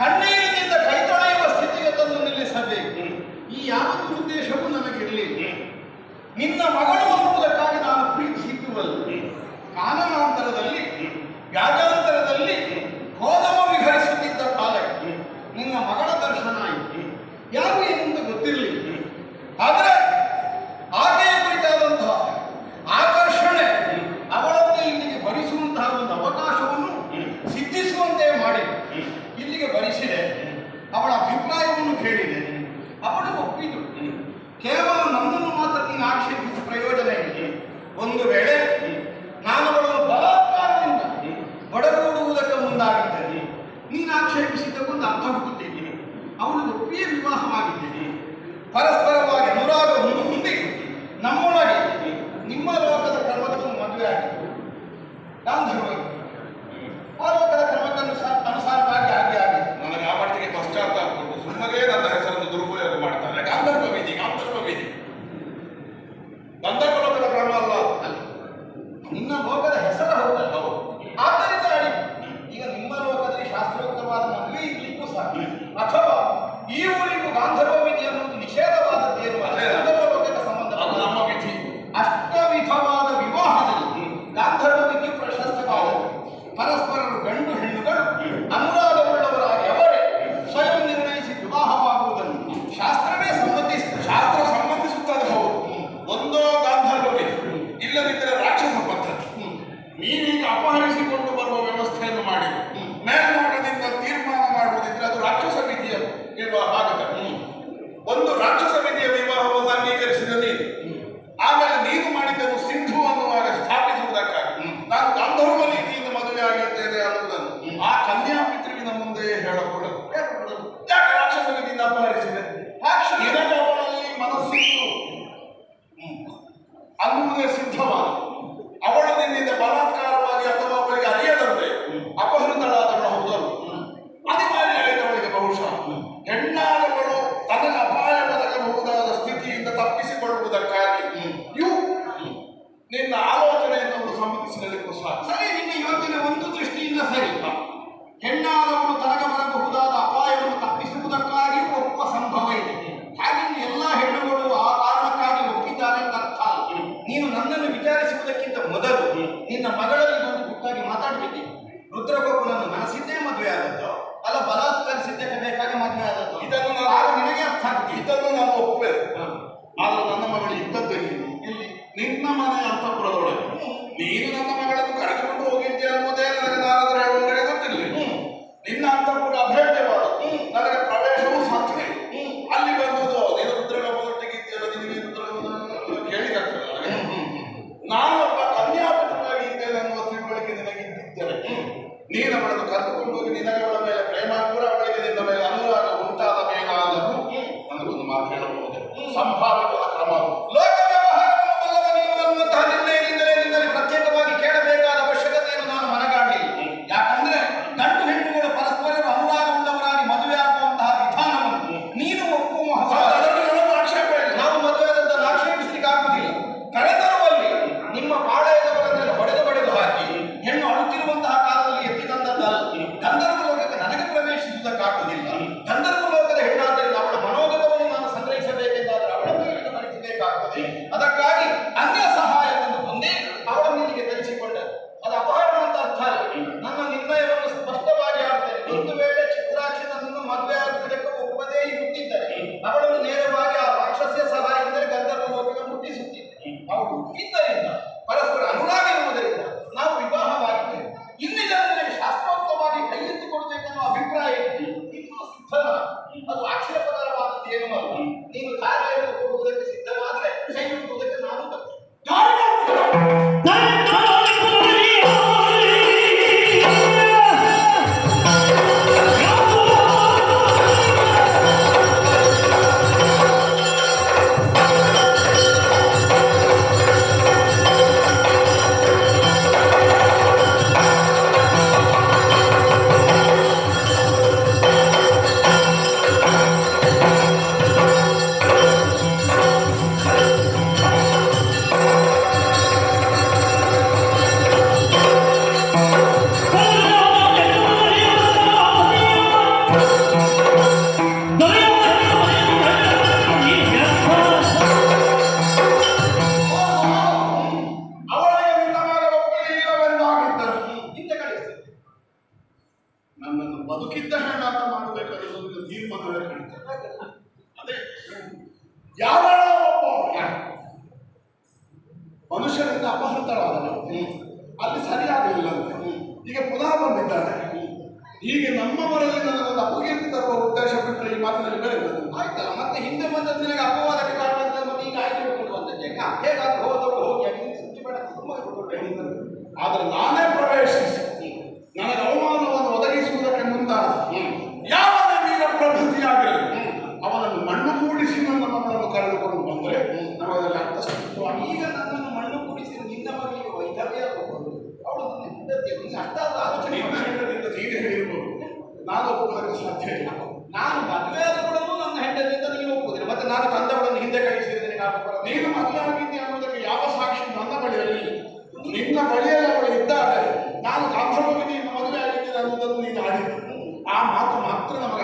ಕಣ್ಣೀರಿನಿಂದ ಕೈ ತೊಳೆಯುವ ಸ್ಥಿತಿಗೆ ತಂದು ನಿಲ್ಲಿಸಬೇಕು ಈ ಯಾವ ಉದ್ದೇಶವೂ ನನಗಿರಲಿ. ನಿನ್ನ ಮಗಳು ಅನ್ನುವುದಕ್ಕಾಗಿ ನಾನು ಪ್ರೀತಿಸಿದ್ದುವಲ್ಲ ಕಾಲಮಾಂತರದಲ್ಲಿ ಯಾರ 음. 한국의 센터와 ಇದನ್ನು ನಾನು ನಿನಗೆ ಅರ್ಥ ಇದನ್ನು ನಾನು ಒಪ್ಪಬೇಕು ಮತ್ತೆ ಹಿಂದೆ ಬಂದದ್ದು ಅಪವಾದಕ್ಕೆ ಕಾರಣ ಆಗ್ತದೆ ಮತ್ತೆ ಈಗ ಆಯ್ಕೆ ಇಟ್ಕೊಂಡು ಬಂದದ್ದು ಹೇಗಾದ್ರೂ ಹೋದವರು ಹೋಗಿ ಯಾಕೆ ಸುದ್ದಿ ಬೇಡ ಕುಟುಂಬ ಆದರೆ ನಾನು ആ മാർക്ക് മാത്രമേ നമ്മൾ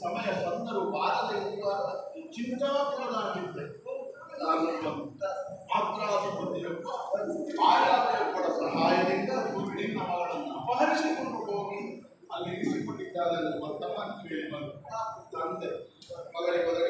ಸಮಯ ಬಂದರೂ ಬಾರದೆ ಇರುವ ಚಿಂತಾಪುರನಾಗಿದ್ದೆ ಮಾತ್ರಾಧಿಪತಿಯೊಬ್ಬ ಆಯಾದೆಯೊಬ್ಬಳ ಸಹಾಯದಿಂದ ನಿನ್ನ ಮಗಳನ್ನು ಅಪಹರಿಸಿಕೊಂಡು ಹೋಗಿ ಅಲ್ಲಿ ಇರಿಸಿಕೊಂಡಿದ್ದಾರೆ ಎನ್ನುವ ತಮ್ಮ ಕೇಳಿ. ತಂದೆ. ಮಗಳಿಗೆ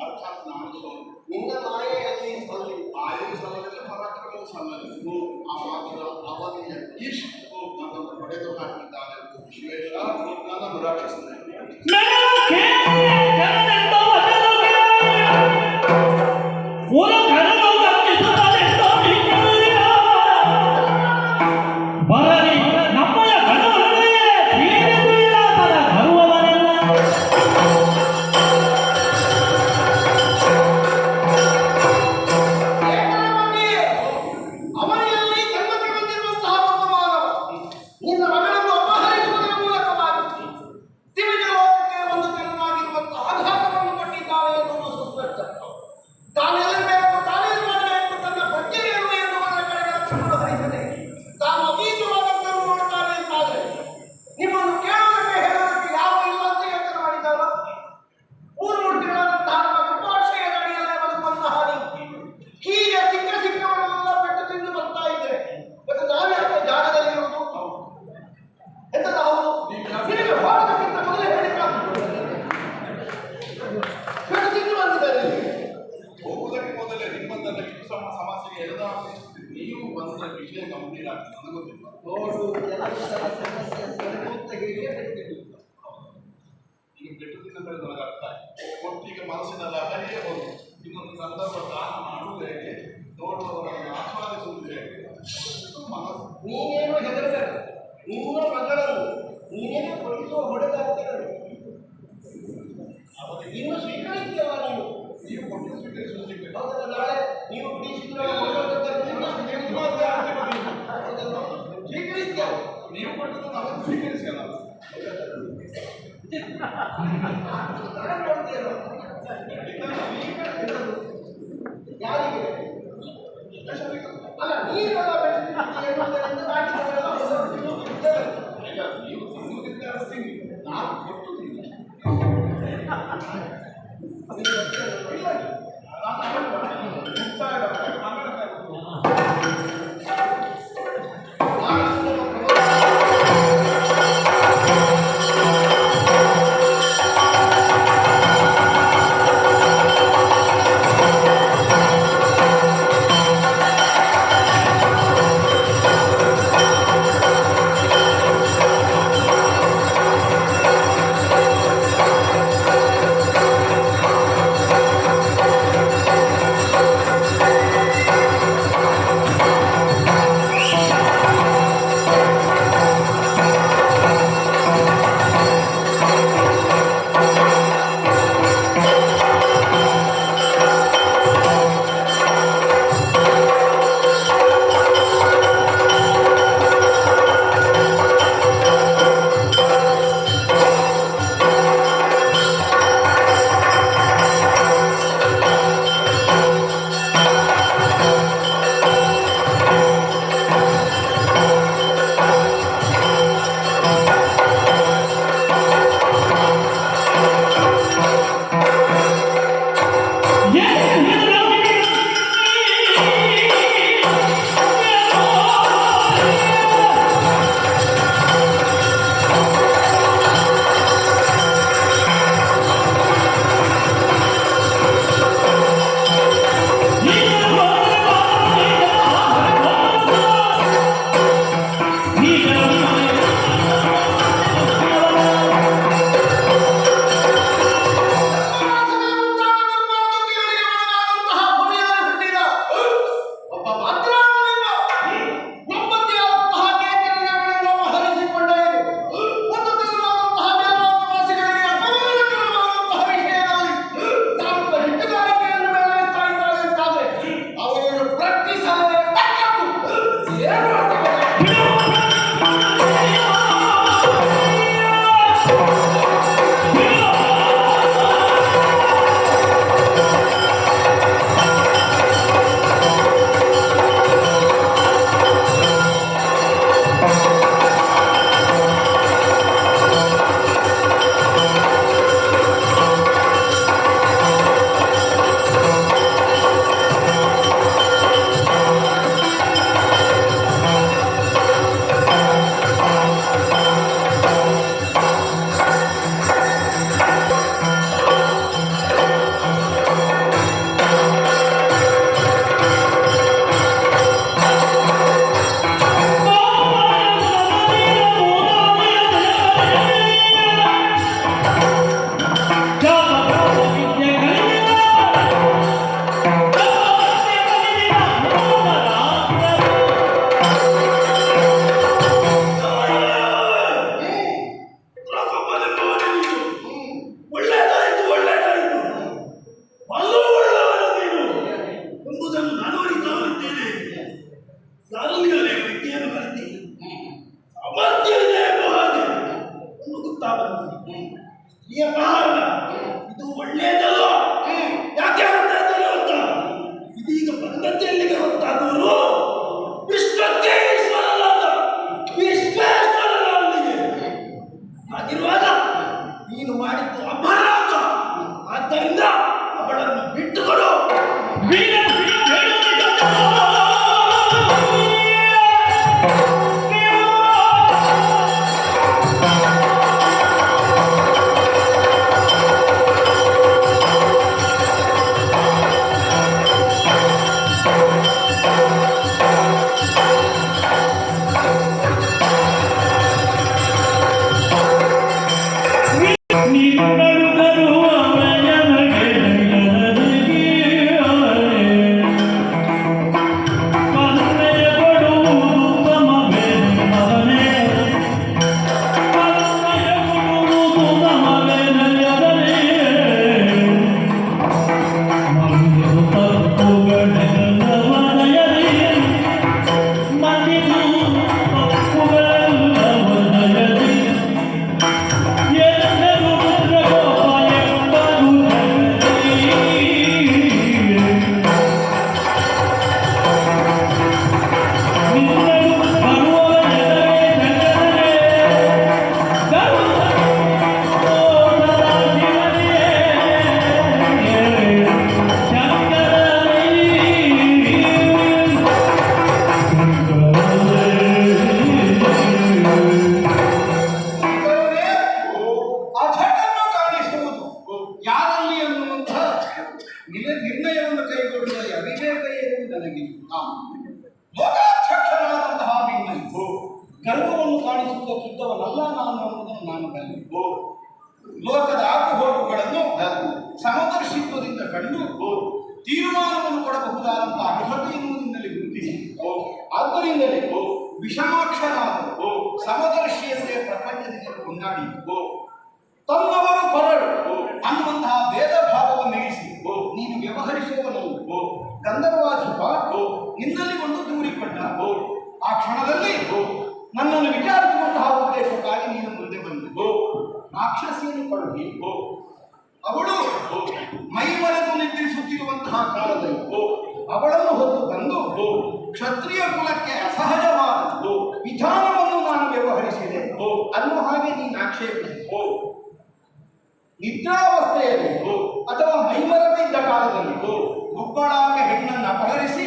ಅರ್ಥಾತ್ ನಾನು ಸೋಲು ನಿನ್ನ ಮಾಯೆಯಲ್ಲಿ ಸಲ್ಲಿ ಆಯು ಸಲ್ಲಲಿಲ್ಲ ಪರಾಕ್ರಮವು ಸಲ್ಲಲಿಲ್ಲ ಆ ಮಾತ್ರ ಅವನಿಯ ಇಷ್ಟು ನನ್ನನ್ನು ಹೊಡೆದು ಹಾಕಿದ್ದಾನೆ ವಿಶ್ವೇಶ ನನ್ನನ್ನು ರಕ್ಷಿಸಿದೆ ನೀನೇನು ಹೆದರಬೇಡ. ನಿನ್ನ ಮಗಳನ್ನು ನೀನೇ ಕೊಡಿಸುವ ಹೊಡೆದ ಅವರಿಗೆ ಇನ್ನು ಸ್ವೀಕರಿಸ್ತೀಯಲ್ಲ ನೀನು? ನೀವು ಕೊಟ್ಟು ಸ್ವೀಕರಿಸಲು ಹೌದಲ್ಲ ನಾಳೆ ನೀವು ಕುಡಿಸಿದ್ರೆ ಸ್ವೀಕರಿಸ್ತೀಯ? ನೀವು ಕೊಟ್ಟದ್ದು ನಾವು ಸ್ವೀಕರಿಸಲ್ಲ ನಾನು ಯಾರಿಗೆ? ಅಲ್ಲ ನೀರೆಲ್ಲ Dios, Dios, ಸಮದರ್ಶಿಯಂತೆ ಪ್ರಪಂಚದಿಂದ ಕೊಂಡಾಡಿ ತನ್ನವರು ಅನ್ನುವಂತಹ ಭೇದ ಭಾವವನ್ನು ಇರಿಸಿ ನೀನು ವ್ಯವಹರಿಸುವವನು ಗಂಧರ್ವಾಧಿಪ ನಿನ್ನಲ್ಲಿ ಒಂದು ದೂರಿಕೊಂಡ ಆ ಕ್ಷಣದಲ್ಲಿ ನನ್ನನ್ನು ವಿಚಾರಿಸುವಂತಹ ಉದ್ದೇಶಕ್ಕಾಗಿ ನೀನು ಮುಂದೆ ಬಂದು ರಾಕ್ಷಸಿಯನ್ನು ಕಳುಹಿ ಅವಳು ಮೈ ಮರೆತು ನಿದ್ರಿಸುತ್ತಿರುವಂತಹ ಕಾಲದಲ್ಲಿ ಅವಳನ್ನು ಹೊತ್ತು ತಂದು ಕ್ಷತ್ರಿಯ ಕುಲಕ್ಕೆ ಅಸಹಜವಾದ ನೀನು ನಿದ್ರಾವಸ್ಥೆಯಲ್ಲಿ? ಅಥವಾ ಮೈಮರದಿದ್ದ ಕಾಲದಲ್ಲಿ? ಒಬ್ಬಳಾಗ ಹೆಣ್ಣನ್ನು ಅಪಹರಿಸಿ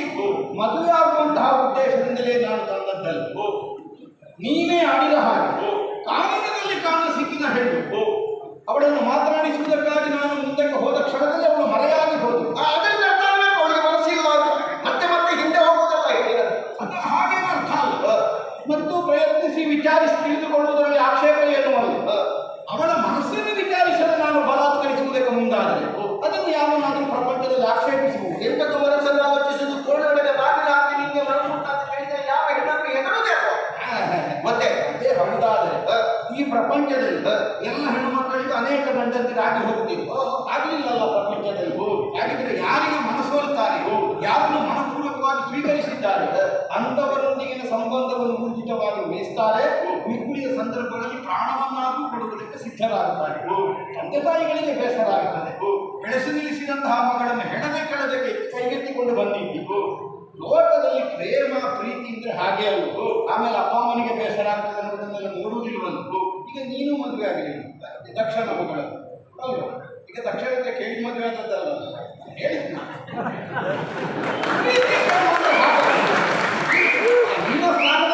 ಮದುವೆಯಾಗುವಂತಹ ಉದ್ದೇಶದಿಂದಲೇ ನಾನು ತಂದದ್ದಲ್ಲ. ನೀನೇ ಆಡಿದ ಹಾಗೆ ಕಾನೂನಿನಲ್ಲಿ ಕಾಣ ಸಿಕ್ಕಿದ ಹೆಣ್ಣು. ಅವಳನ್ನು ಮಾತನಾಡಿಸುವುದಕ್ಕಾಗಿ ನಾನು ಸಂಬಂಧವನ್ನು ಮುಂಚಿತವಾಗಿ ಮೇಯಿಸ್ತಾರೆ. ಮಿಕ್ಕುಳಿಯ ಸಂದರ್ಭಗಳಲ್ಲಿ ಪ್ರಾಣವನ್ನಾದರೂ ಕೊಡುವುದಕ್ಕೆ ಸಿದ್ಧರಾಗುತ್ತಾರೆ. ತಂದೆ ತಾಯಿಗಳಿಗೆ ಬೇಸರ ಆಗುತ್ತದೆ ಬೆಳೆಸಿ ನಿಲ್ಲಿಸಿದಂತಹ ಮಗಳನ್ನು ಹೆಣದೆ ಕೆಳದಕ್ಕೆ ಕೈಗೆತ್ತಿಕೊಂಡು ಬಂದಿದ್ದು ಲೋಕದಲ್ಲಿ ಪ್ರೇಮ, ಪ್ರೀತಿ ಅಂದ್ರೆ ಹಾಗೆ ಅಲ್ಲ. ಆಮೇಲೆ ಅಪ್ಪ ಅಮ್ಮನಿಗೆ ಬೇಸರ ಆಗ್ತದೆ ಅನ್ನೋದನ್ನೆಲ್ಲ ನೋಡುವುದಿಲ್ವಲ್ಲ ಈಗ ನೀನು ಮದುವೆ ಆಗಲಿ ದಕ್ಷಿಣ ಮಗಳು. ಅಲ್ವಾ ಈಗ ದಕ್ಷಿಣಕ್ಕೆ ಕೇಳಿ ಮದುವೆ ಆದದ್ದಲ್ಲ. ಹೇಳಿ. ಭಾರತ